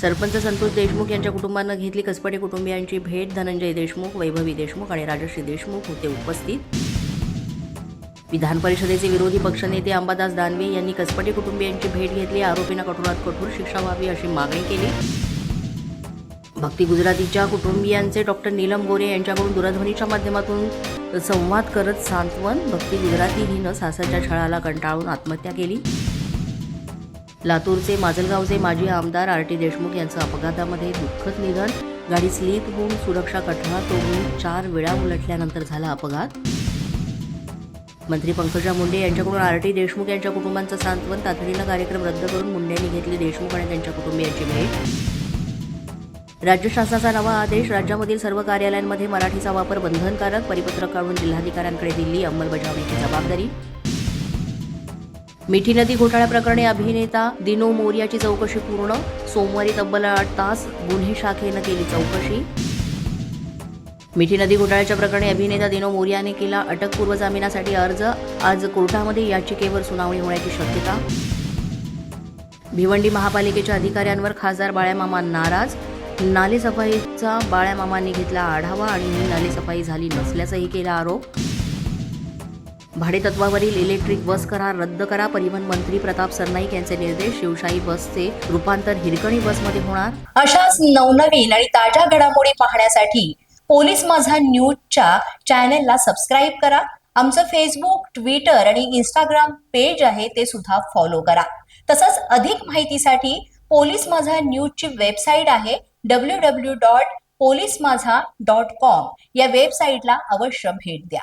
सरपंच संतोष देशमुख यांच्या कुटुंबानं घेतली कसपटे कुटुंबियांची भेट. धनंजय देशमुख वैभवी देशमुख आणि राजश्री देशमुख होते उपस्थित. विधान परिषदेचे विरोधी पक्षनेते अंबादास दानवे यांनी कसपटे कुटुंबियांची भेट घेतली. आरोपींना कठोरात कठोर शिक्षा व्हावी अशी मागणी केली. भक्ती गुजरातीच्या कुटुंबियांचे डॉक्टर नीलम गोरे यांच्याकडून दूरध्वनीच्या माध्यमातून संवाद करत सांत्वन भक्ती गुजराती हिनं सासरच्या छळाला कंटाळून आत्महत्या केली. लातूरचे माजलगावचे माजी आमदार आर टी देशमुख यांचं अपघातामध्ये दुःखद निधन. गाडी स्लीप होऊन सुरक्षा कठडा तोडून चार वेळा उलटल्यानंतर झाला अपघात. मंत्री पंकजा मुंडे यांच्याकडून आर टी देशमुख यांच्या कुटुंबांचं सांत्वन तातडीनं कार्यक्रम रद्द करून मुंडेंनी घेतली देशमुख आणि त्यांच्या कुटुंबियांची भेट. राज्य शासनाचा नवा आदेश राज्यामधील सर्व कार्यालयांमध्ये मराठीचा वापर बंधनकारक परिपत्रक काढून जिल्हाधिकाऱ्यांकडे दिली अंमलबजावणीची जबाबदारी. मिठी नदी घोटाळ्याप्रकरणी अभिनेता दिनो मोर्याची चौकशी पूर्ण. सोमवारी तब्बल आठ तास गुन्हे शाखेनं केली चौकशी. मिठी नदी घोटाळ्याच्या प्रकरणी अभिनेता दिनो मोर्याने केला अटकपूर्व जामिनासाठी अर्ज. आज कोर्टामध्ये याचिकेवर सुनावणी होण्याची शक्यता. भिवंडी महापालिकेच्या अधिकाऱ्यांवर खासदार बाळ्यामामा नाराज. नालेसफाईचा बाळ्यामामांनी घेतला आढावा आणि ही नालेसफाई झाली नसल्याचाही केला आरोप. भाडेतत्वावरील इलेक्ट्रिक बस करार रद्द करा. परिवहन मंत्री प्रताप सरनाईक यांचे निर्देश. शिवशाही बसचे रूपांतर हिरकणी बसमध्ये होणार. अशाच नवनवीन आणि ताज्या घडामोडी पाहण्यासाठी पोलीस माझा न्यूजच्या चॅनेलला सबस्क्राईब करा. आमचं फेसबुक ट्विटर आणि इंस्टाग्राम पेज आहे ते सुद्धा फॉलो करा. तसंच अधिक माहितीसाठी पोलीस माझा न्यूजची वेबसाईट आहे W W dot Police Majha dot com या वेबसाईटला अवश्य भेट द्या.